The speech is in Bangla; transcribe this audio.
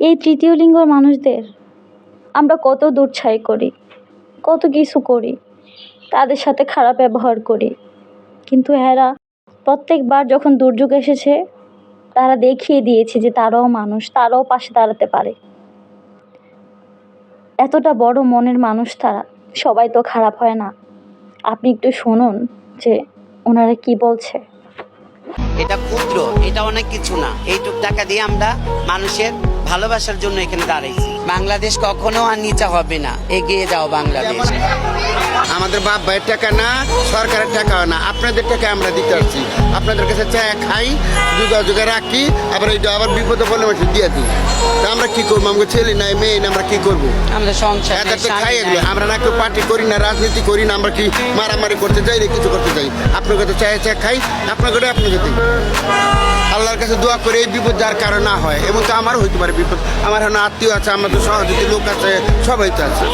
এই তৃতীয় লিঙ্গ মানুষদের আমরা কত দুর্ছাই করি, কত কিছু করি, তাদের সাথে খারাপ ব্যবহার করি। কিন্তু এরা প্রত্যেকবার যখন দুর্যোগ এসেছে, তারা দেখিয়ে দিয়েছে যে তারাও মানুষ, তারাও পাশে দাঁড়াতে পারে। এতটা বড় মনের মানুষ তারা, সবাই তো খারাপ হয় না। আপনি একটু শুনুন যে ওনারা কি বলছে। এটা ক্ষুদ্র, এটা অনেক কিছু না। এইটুক টাকা দিয়ে আমরা মানুষের ভালোবাসার জন্য এখানে দাঁড়াইছি। বাংলাদেশ কখনো আর নিচা হবে না। এগিয়ে যাও বাংলাদেশ। আমাদের বাপ ভাইয়ের টাকা না সরকারের টাকা না। আপনাদের টাকা আমরা দিতে পারছি আপনাদের কাছে চা খাই যুগে রাখি আবার এইটা আবার বিপদে পড়লে মাসে দিয়ে দিই। তা আমরা কি করব? আমাকে ছেলে নাই মেয়ে নাই আমরা কি করব? আমরা সংসার খাই এগুলো। আমরা না কেউ পার্টি করি না রাজনীতি করি না আমরা কি মারামারি করতে যাই না কিছু করতে যাই? আপনার কাছে চায় চা খাই আপনার তো আপনাকে দিই। আল্লাহর কাছে দোয়া করে এই বিপদ যার কারণ না হয়, এবং তো আমারও হইতে পারে বিপদ। আমার এখন আত্মীয় আছে, আমার তো সহযোগী লোক আছে, সবাই তো আছে।